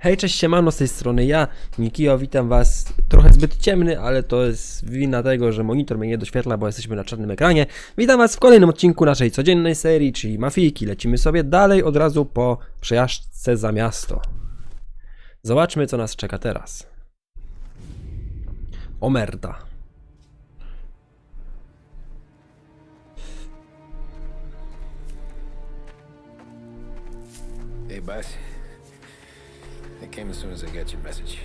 Hej, cześć, siemano, z tej strony ja, Nikio, witam was. Trochę zbyt ciemny, ale to jest wina tego, że monitor mnie nie doświetla, bo jesteśmy na czarnym ekranie. Witam was w kolejnym odcinku naszej codziennej serii, czyli Mafijki. Lecimy sobie dalej od razu po przejażdżce za miasto. Zobaczmy, co nas czeka teraz. Omerta. Hey, boss. I came as soon as I got your message.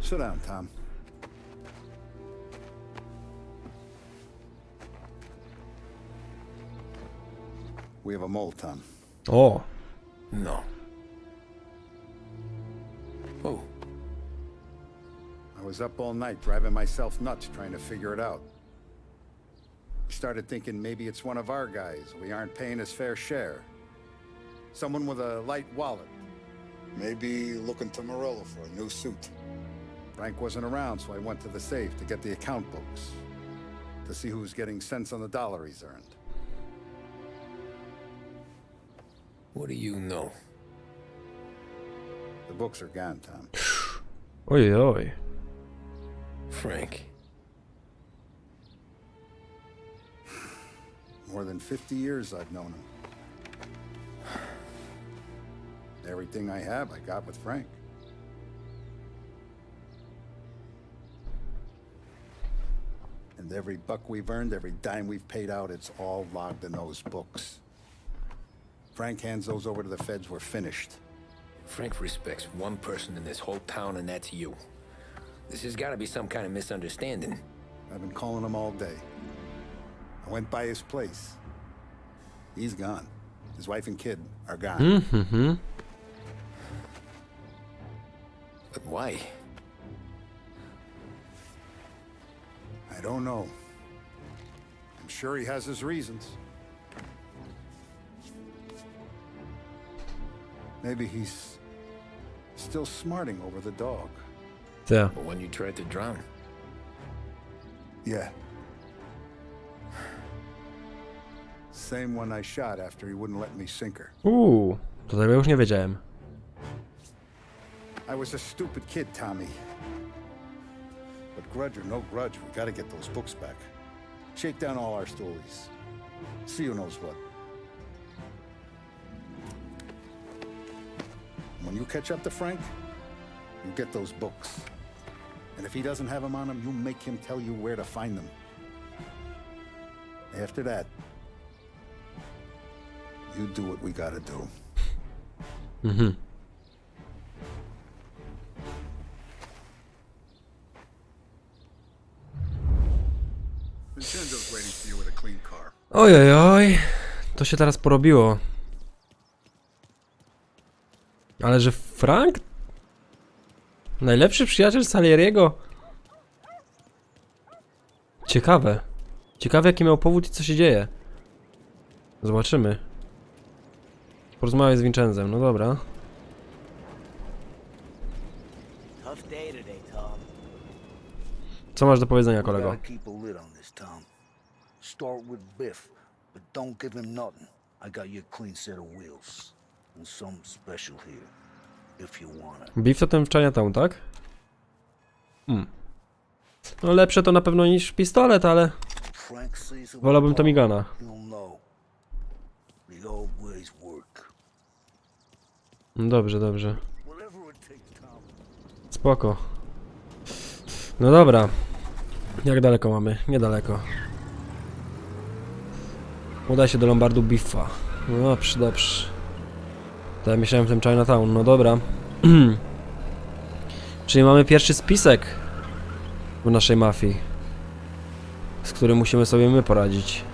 Sit down, Tom. We have a mole, Tom. Oh. No. Oh, I was up all night driving myself nuts trying to figure it out. Started thinking maybe it's one of our guys. We aren't paying his fair share. Someone with a light wallet. Maybe looking to Morello for a new suit. Frank wasn't around, so I went to the safe to get the account books. To see who's getting cents on the dollar he's earned. what do you know? The books are gone, Tom. oj, oj. Frank. More than 50 years I've known him. Everything I have, I got with Frank. And every buck we've earned, every dime we've paid out, it's all logged in those books. Frank hands those over to the feds, we're finished. Frank respects one person in this whole town, and that's you. This has got to be some kind of misunderstanding. I've been calling him all day. I went by his place. He's gone. His wife and kid are gone. Mhm. But why? I don't know. I'm sure he has his reasons. Maybe he's still smarting over the dog. Te. The one you tried to drown? Yeah. Same one I shot after he wouldn't let me sink her. Uuu, to tego już nie wiedziałem. I was a stupid kid, Tommy. But grudge or no grudge, we gotta get those books back. Shake down all our stories. See who knows what. When you catch up to Frank, you get those books. And if he doesn't have them on him, you make him tell you where to find them. After that, you do what we gotta do. Mhm. Oj, oj, oj. To się teraz porobiło. Ale że Frank? Najlepszy przyjaciel Salieriego? Ciekawe. Ciekawe jaki miał powód i co się dzieje. Zobaczymy. Porozmawiaj z Vincenzem, no dobra. Co masz do powiedzenia, kolego? Start with Biff, but don't give him nothing. I got you a clean set of wheels. And some special here, if you want it. Beef to ten w Chinatown, tak? Hmm. No lepsze to na pewno niż pistolet, ale wolałbym work. No Dobrze, dobrze. Spoko. No dobra. Jak daleko mamy? Niedaleko. Udaj się do Lombardu Biffa. No dobrze, dobrze. To ja myślałem w tym Chinatown, no dobra. Czyli mamy pierwszy spisek w naszej mafii. Z którym musimy sobie my poradzić.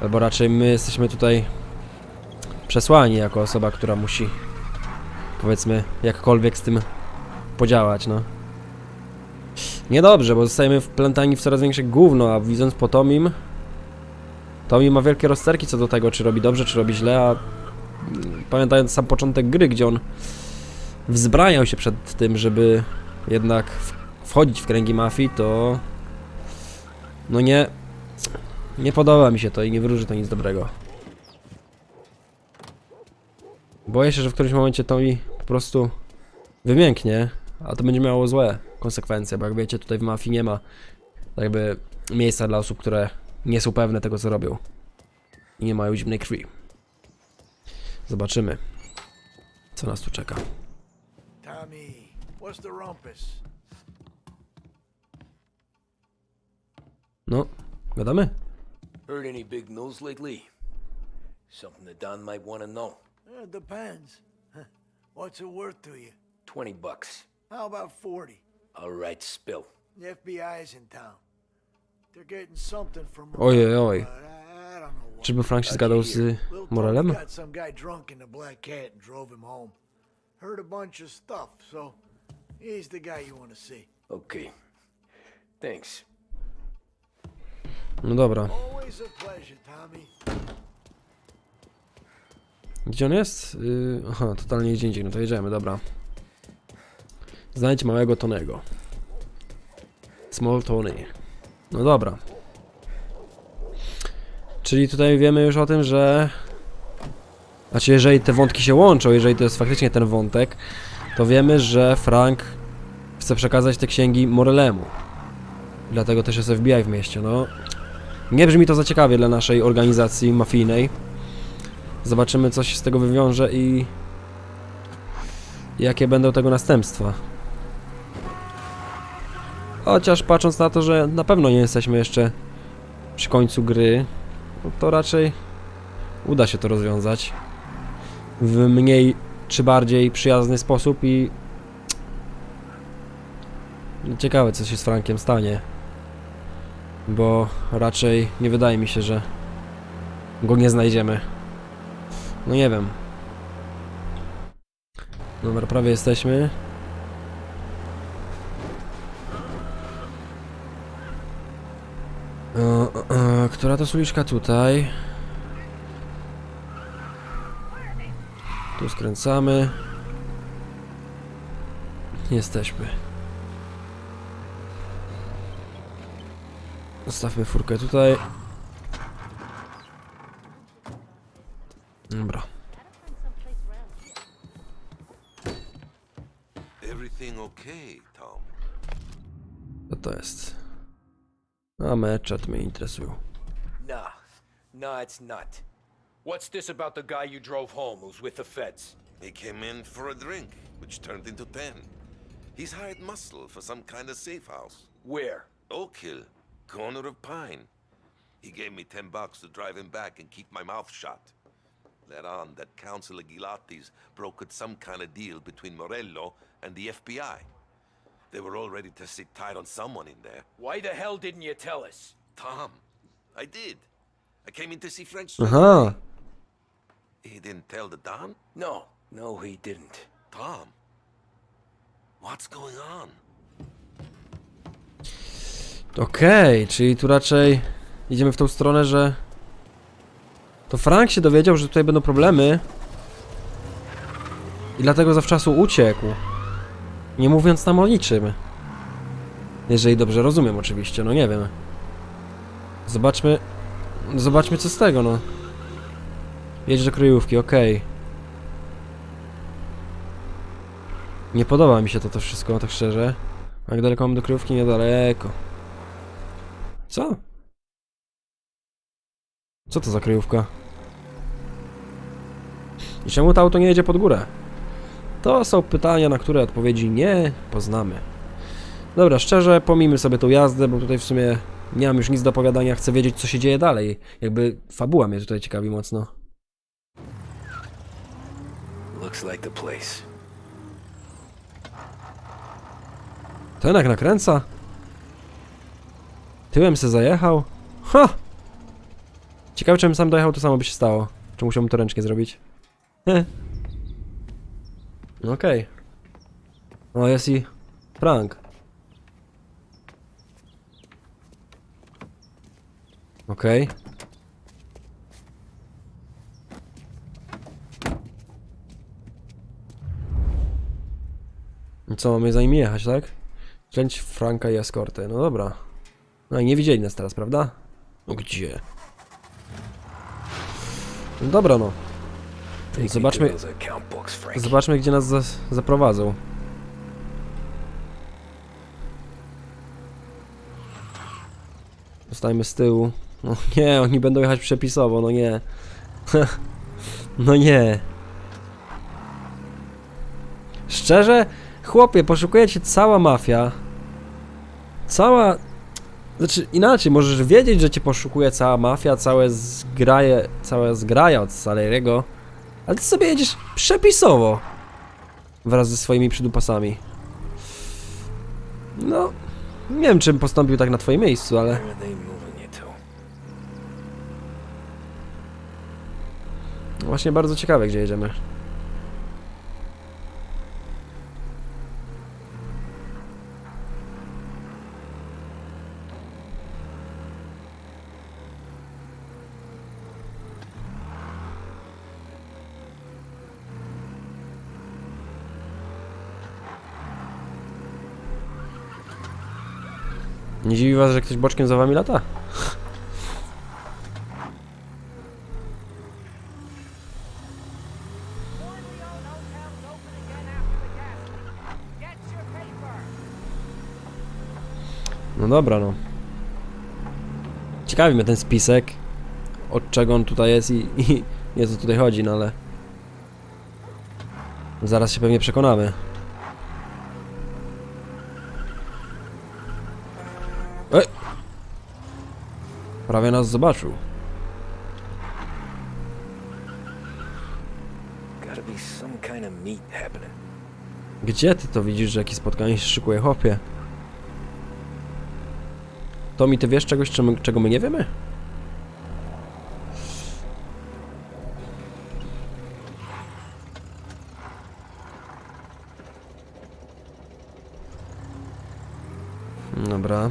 Albo raczej my jesteśmy tutaj przesłani jako osoba, która musi powiedzmy jakkolwiek z tym podziałać, no. Niedobrze, bo zostajemy wplątani w coraz większe gówno, a widząc po Tomim, Tomi ma wielkie rozterki co do tego, czy robi dobrze, czy robi źle, a mm, pamiętając sam początek gry, gdzie on wzbraniał się przed tym, żeby jednak wchodzić w kręgi mafii, to no nie, nie podoba mi się to i nie wróży to nic dobrego. Boję się, że w którymś momencie Tommy po prostu wymięknie, a to będzie miało złe konsekwencje, bo jak wiecie, tutaj w mafii nie ma jakby miejsca dla osób, które nie są pewne tego, co robią. I nie mają zimnej krwi. Zobaczymy, co nas tu czeka. Tommy, what's the rumpus? No, gadamy? Heard any big news lately? Something that Don might want to know. Eh, depends. What's it worth to you? 20 bucks. How about 40? All right, spill. The FBI's in town. They're getting something from Ojej, oj. Czyby Frank się zgadał z Morelem? Okay. Thanks. No dobra. Always a pleasure, Tommy. Gdzie on jest? Yy, aha, totalnie gdzie indziej. No to jedziemy, dobra. Znajdź małego Tonego. Small Tony. No dobra. Czyli tutaj wiemy już o tym, że... Znaczy, jeżeli te wątki się łączą, jeżeli to jest faktycznie ten wątek, to wiemy, że Frank chce przekazać te księgi Morelemu. Dlatego też jest FBI w mieście, no. Nie brzmi to za ciekawie dla naszej organizacji mafijnej. Zobaczymy, co się z tego wywiąże i jakie będą tego następstwa. Chociaż patrząc na to, że na pewno nie jesteśmy jeszcze przy końcu gry, no to raczej uda się to rozwiązać w mniej czy bardziej przyjazny sposób i no ciekawe, co się z Frankiem stanie. Bo raczej nie wydaje mi się, że go nie znajdziemy. No nie wiem. Dobra, prawie jesteśmy. Która to suliczka tutaj? Tu skręcamy. Jesteśmy. Zostawmy furkę tutaj. Dobra. Co to jest? A meczet mnie interesują. Nah. Nah, it's not. What's this about the guy you drove home who's with the feds? He came in for a drink, which turned into ten. He's hired muscle for some kind of safe house. Where? Oak Hill, corner of Pine. He gave me ten bucks to drive him back and keep my mouth shut. Let on that Councilor Gilatti's brokered some kind of deal between Morello and the FBI. They were all ready to sit tight on someone in there. Why the hell didn't you tell us? Tom, I did. I came in to see Frank. Aha! He didn't tell the Don? No, no, he didn't. Tom, what's going on? Okej, czyli tu raczej idziemy w tą stronę, że to Frank się dowiedział, że tutaj będą problemy i dlatego zawczasu uciekł. Nie mówiąc nam o niczym. Jeżeli dobrze rozumiem oczywiście, no nie wiem. Zobaczmy, zobaczmy co z tego, no. Jedź do kryjówki, okej. Nie podoba mi się to, to wszystko, tak szczerze. Jak daleko mam do kryjówki? Niedaleko. Co? Co to za kryjówka? I czemu to auto nie jedzie pod górę? To są pytania, na które odpowiedzi nie poznamy. Dobra, szczerze, pomijmy sobie tą jazdę, bo tutaj w sumie nie mam już nic do opowiadania, chcę wiedzieć, co się dzieje dalej. Jakby fabuła mnie tutaj ciekawi mocno. Looks like the place. Ten jak nakręca? Tyłem se zajechał? Ha! Ciekawe, czy bym sam dojechał, to samo by się stało. Czy musiałbym to ręcznie zrobić? Heh. Okej. O, jest i Frank. Okej. Okay. Co, mamy za nimi jechać, tak? Wziąć Franka i eskortę, no dobra. No i nie widzieli nas teraz, prawda? No gdzie? No dobra, no. Zobaczmy, zobaczmy gdzie nas za zaprowadzą. Zostajmy z tyłu. No nie, oni będą jechać przepisowo, no nie. no nie. Szczerze, chłopie, poszukuje cię cała mafia. Cała... Znaczy, inaczej, możesz wiedzieć, że cię poszukuje cała mafia, całe zgraje, cała zgraja od Saleriego, ale ty sobie jedziesz przepisowo. Wraz ze swoimi przydupasami. No, nie wiem, czym postąpił tak na twoim miejscu, ale... Where are they moving you to? Właśnie bardzo ciekawe, gdzie jedziemy. Nie dziwi was, że ktoś boczkiem za wami lata? No dobra, no. Ciekawi mnie ten spisek, od czego on tutaj jest i, i nie co tutaj chodzi, no ale... Zaraz się pewnie przekonamy. Ej! Prawie nas zobaczył. Gdzie ty to widzisz, że jakieś spotkanie się szykuje, chłopie? To mi ty wiesz czegoś, czego my, nie wiemy? Dobra.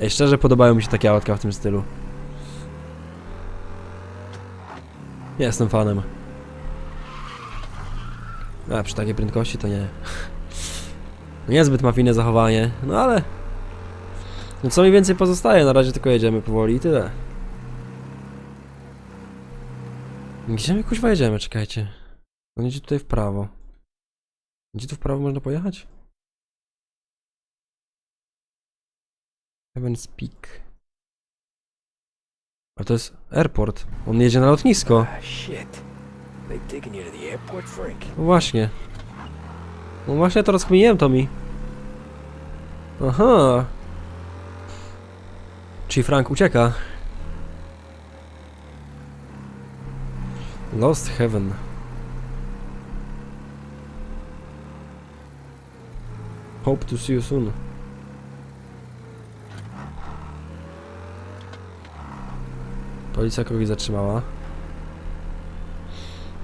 Ej, szczerze podobają mi się takie autka w tym stylu. Jestem fanem. A przy takiej prędkości to nie. Niezbyt mafijne zachowanie, no ale... No co mi więcej pozostaje, na razie tylko jedziemy powoli i tyle. Gdzie my kuźwa jedziemy, czekajcie. On jedzie tutaj w prawo. Gdzie tu w prawo można pojechać? Heaven's Peak. A to jest airport. On jedzie na lotnisko. Ah, shit. They taking you to the airport, Frank? No właśnie. No właśnie to rozkminiłem to mi. Aha. Czyli Frank ucieka. Lost Heaven. Hope to see you soon. Policja kogoś zatrzymała.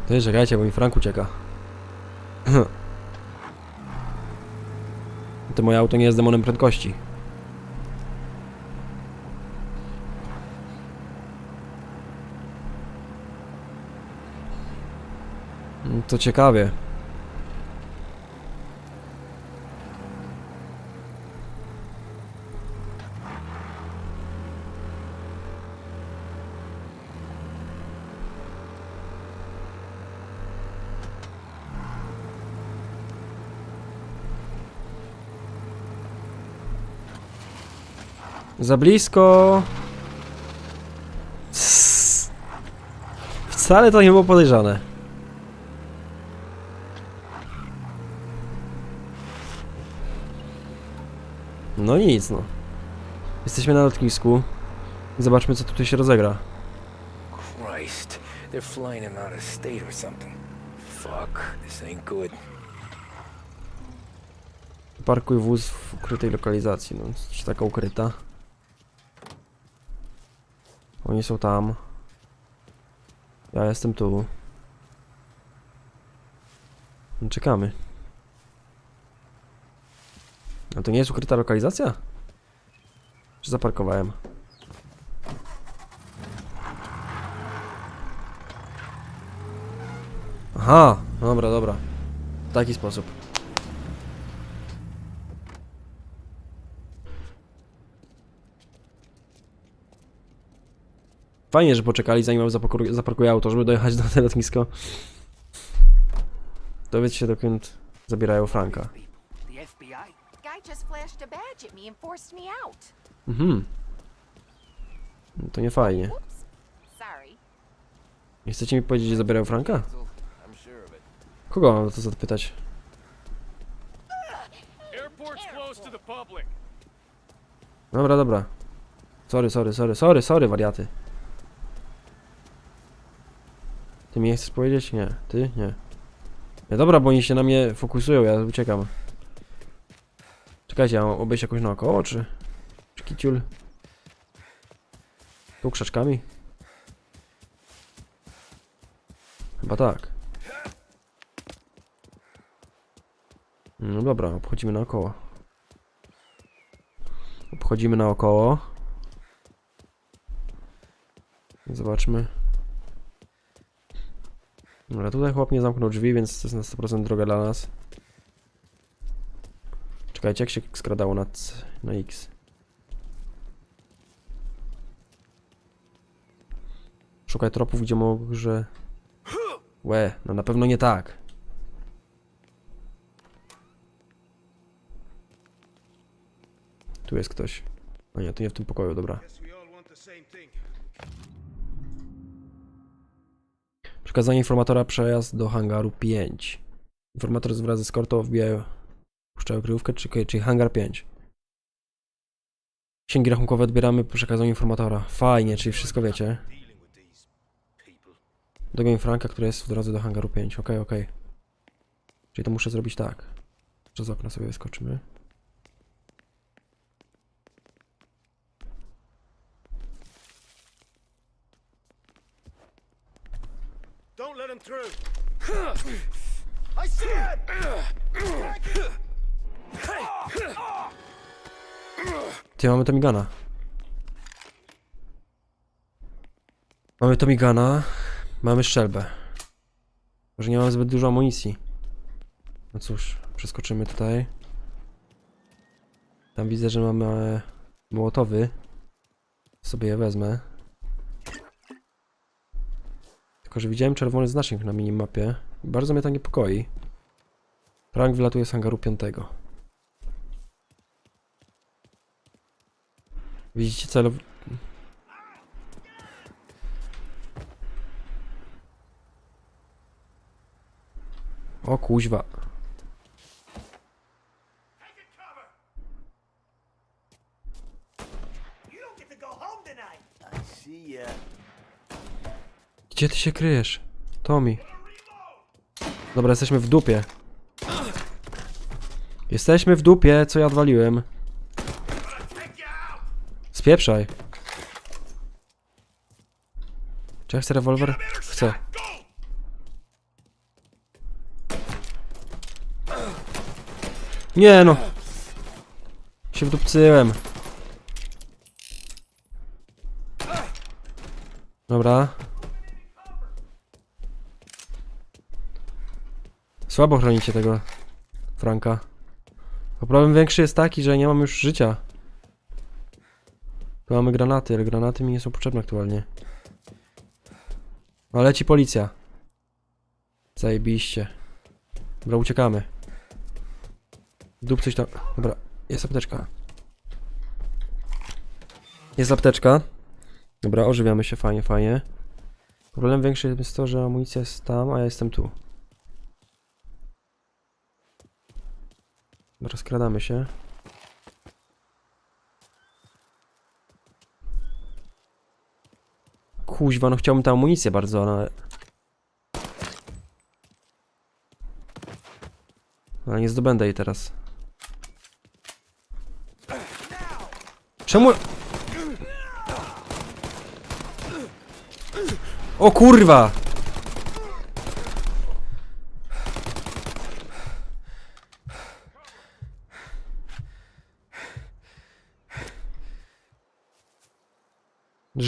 To jest, czekajcie, bo mi Frank ucieka. To moje auto nie jest demonem prędkości. No To ciekawie. Za blisko. Wcale to nie było podejrzane. No nic, no. Jesteśmy na lotnisku. Zobaczmy, co tutaj się rozegra. Christ. They're flying him out of state or something. Fuck. This ain't good. Parkuj wóz w ukrytej lokalizacji. No, czy taka ukryta? Oni są tam. Ja jestem tu. No, czekamy. A to nie jest ukryta lokalizacja? Czy zaparkowałem? Aha, dobra, dobra. W taki sposób. Fajnie, że poczekali zanim zaparkuje, auto, żeby dojechać do tego lotnisko. Dowiedz się dokąd zabierają Franka. Mhm. No to nie fajnie. Nie chcecie mi powiedzieć, że zabierają Franka? Kogo mam o to zapytać? To. Dobra, dobra. Sorry, sorry, sorry, sorry, sorry, wariaty. Ty mi chcesz powiedzieć? Nie. Ty? Nie. Nie, dobra, bo oni się na mnie fokusują, ja uciekam. Czekajcie, ja mam obejść jakoś naokoło, czy... Czy kiciul? Tu krzaczkami? Chyba tak. No dobra, obchodzimy naokoło. Obchodzimy naokoło. Zobaczmy. Dobra, tutaj chłop nie zamknął drzwi, więc to jest na 100% droga dla nas. Czekajcie, jak się skradało na, na X? Szukaj tropów, gdzie może... Łe, no na pewno nie tak. Tu jest ktoś. A nie, to nie w tym pokoju, dobra. Przekazanie informatora przejazd do hangaru 5. Informator wraz z eskortą wbijają, puszczają kryjówkę, czy, czyli hangar 5. Księgi rachunkowe odbieramy po przekazaniu informatora. Fajnie, czyli wszystko wiecie. Dogoń Franka, który jest w drodze do hangaru 5. Okej, okej. Czyli to muszę zrobić tak. Przez okno sobie wyskoczymy. Don't let him through. I said! Ty, mamy Tomigana. Mamy Tomigana. Mamy strzelbę. Może nie mamy zbyt dużo amunicji. No cóż, przeskoczymy tutaj. Tam widzę, że mamy e, mołotowy. Sobie je wezmę. Tylko, że widziałem czerwony znacznik na minimapie. Bardzo mnie to niepokoi. Frank wylatuje z hangaru 5. Widzicie celow... O kuźwa. You don't get to go home tonight! I see ya. Gdzie ty się kryjesz? Tommy. Dobra, jesteśmy w dupie. Jesteśmy w dupie, co ja odwaliłem. Spieprzaj. Czy ja chcę rewolwer? Chcę. Nie no. Się wdupcyłem. Dobra. Słabo chronicie tego Franka. A problem większy jest taki, że nie mam już życia. Tu mamy granaty, ale granaty mi nie są potrzebne aktualnie. A leci policja. Zajebiście. Dobra, uciekamy. Dup coś tam. Dobra, jest apteczka. Jest apteczka. Dobra, ożywiamy się, fajnie, fajnie. Problem większy jest to, że amunicja jest tam, a ja jestem tu. Dobra, skradamy się. Kuźwa, no chciałbym tę amunicję bardzo, ale... Ale nie zdobędę jej teraz. Czemu... O kurwa!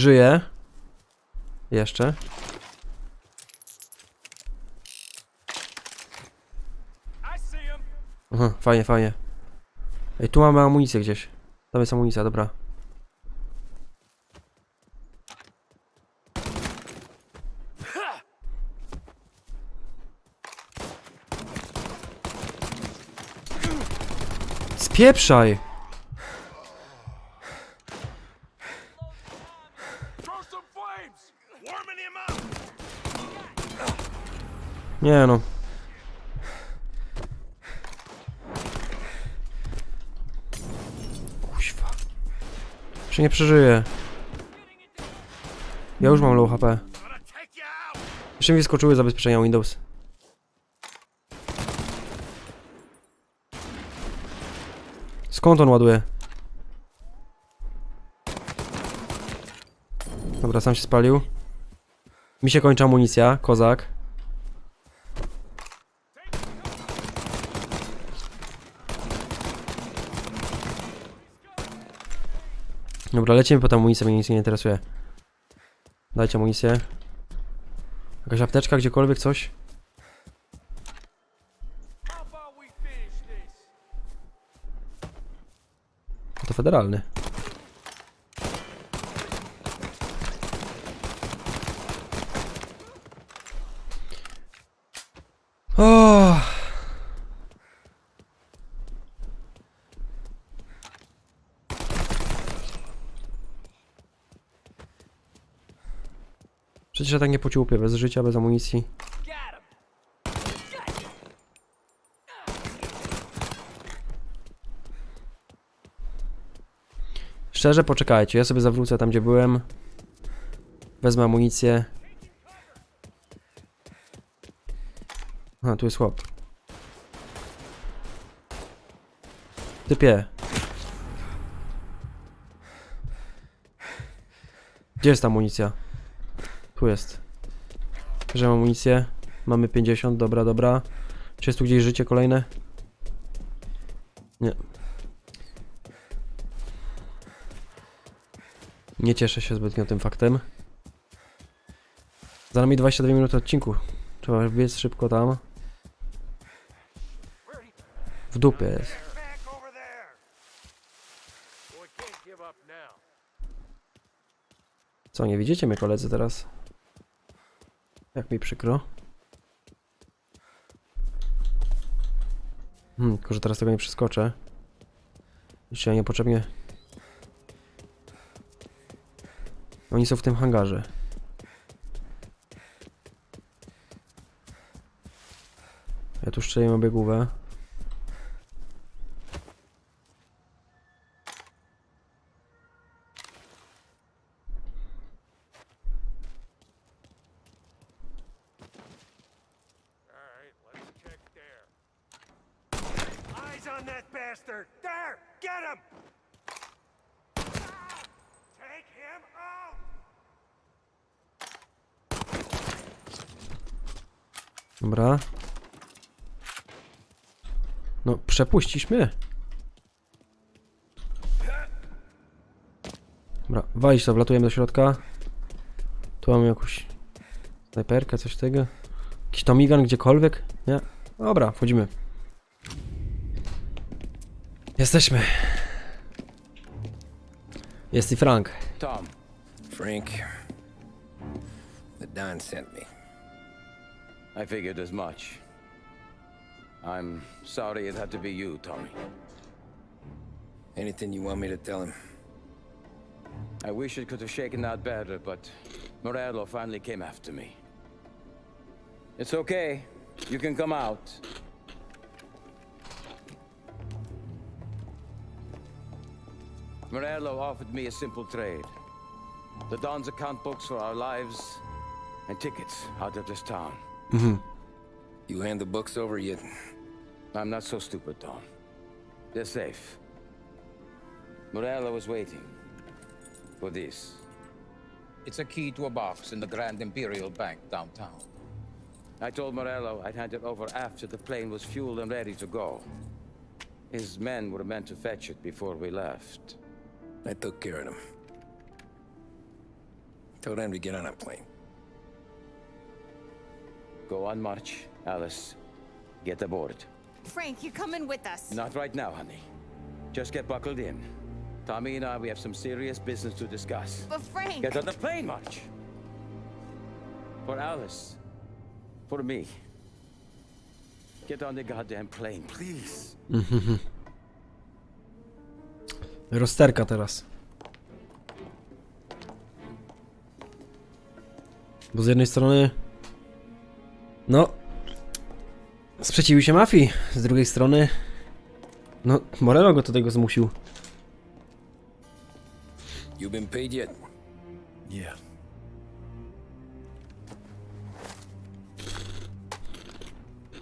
żyje. Jeszcze. Aha, fajnie, fajnie. Ej, tu mamy amunicję gdzieś. Tam jest amunicja, dobra. Spieprzaj! Nie no. Kuźwa. Jeszcze nie przeżyję. Ja już mam low HP. Jeszcze mi wyskoczyły zabezpieczenia Windows. Skąd on ładuje? Dobra, sam się spalił. Mi się kończy amunicja, kozak. Dobra, lecimy po tę amunicję, mnie nic nie interesuje. Dajcie amunicję. Jakaś apteczka, gdziekolwiek, coś? To federalny. Oh. Przecież ja tak nie pociłupię, bez życia, bez amunicji. Szczerze, poczekajcie, ja sobie zawrócę tam, gdzie byłem. Wezmę amunicję. A, tu jest chłop. Typie. Gdzie jest ta amunicja? Tu jest. Bierzemy amunicję. Mamy 50, dobra, dobra. Czy jest tu gdzieś życie kolejne? Nie. Nie cieszę się zbytnio tym faktem. Za nami 22 minuty odcinku. Trzeba biec szybko tam. W dupie jest. Co, nie widzicie mnie koledzy teraz? Jak mi przykro. Hmm, tylko że teraz tego nie przeskoczę. Jeszcze ja niepotrzebnie... Oni są w tym hangarze. Ja tu szczeliłem obiegówę. Alright, let's check there. Eyes on that bastard! There! Get him! Take him out! Dobra. No, przepuścisz mnie. Dobra, walić to, wlatujemy do środka. Tu mamy jakąś snajperkę, coś tego. Jakiś tomigan gdziekolwiek? Nie? Dobra, wchodzimy. Jesteśmy. Jest i Frank. Tom. Frank. The Don sent me. I figured as much. I'm sorry it had to be you, Tommy. Anything you want me to tell him? I wish it could have shaken out better, but Morello finally came after me. It's okay. You can come out. Morello offered me a simple trade. The Don's account books for our lives and tickets out of this town. Mm-hmm. You hand the books over yet? I'm not so stupid, Don. They're safe. Morello was waiting for this. It's a key to a box in the Grand Imperial Bank downtown. I told Morello I'd hand it over after the plane was fueled and ready to go. His men were meant to fetch it before we left. I took care of them. Told them to get on a plane. Go on, March. Alice, get aboard. Frank, you're coming with us. Not right now, honey. Just get buckled in. Tommy and I, we have some serious business to discuss. But Frank. Get on the plane, March. For Alice. For me. Get on the goddamn plane, please. Rozterka teraz. Bo z jednej strony... No... Sprzeciwił się mafii. Z drugiej strony... No, Morello go do tego zmusił. You been paid yet? Yeah.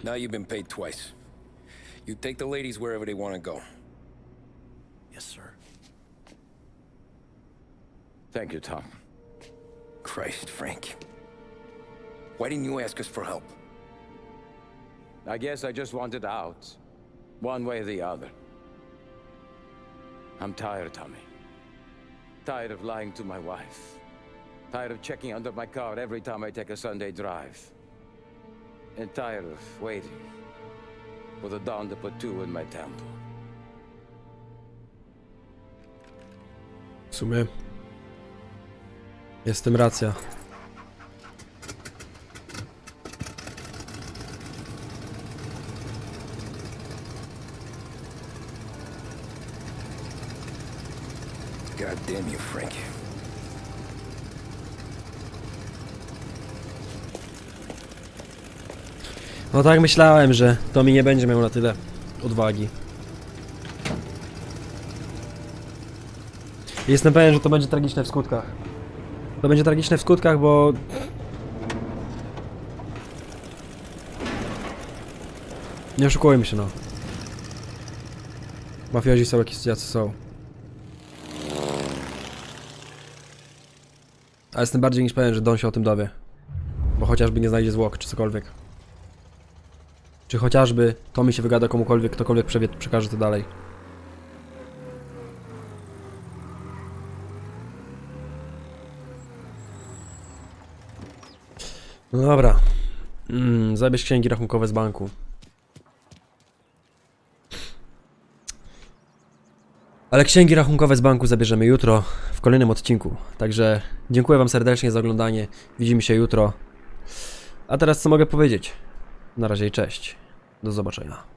Now you've been paid twice. You take the ladies wherever they want to go. Yes, sir. Thank you, Tom. Christ, Frank. Why didn't you ask us for help? I guess I just wanted out. One way or the other. I'm tired, Tommy. Tired of lying to my wife. Tired of checking under my car every time I take a Sunday drive. And tired of waiting for the dawn to put two in my temple. W sumie... Jest w tym racja. Damn you, Frank. No tak myślałem, że Tommy nie będzie miał na tyle odwagi. Jestem pewien, że to będzie tragiczne w skutkach. To będzie tragiczne w skutkach, bo... Nie oszukujmy się, no. Mafiozi są jakieś jacy są. A jestem bardziej niż pewien, że Don się o tym dowie. Bo chociażby nie znajdzie zwłok, czy cokolwiek. Czy chociażby to mi się wygada komukolwiek, ktokolwiek przewie, przekaże to dalej. No dobra. Mm, zabierz księgi rachunkowe z banku. Ale księgi rachunkowe z banku zabierzemy jutro w kolejnym odcinku. Także dziękuję Wam serdecznie za oglądanie. Widzimy się jutro. A teraz co mogę powiedzieć? Na razie i cześć. Do zobaczenia.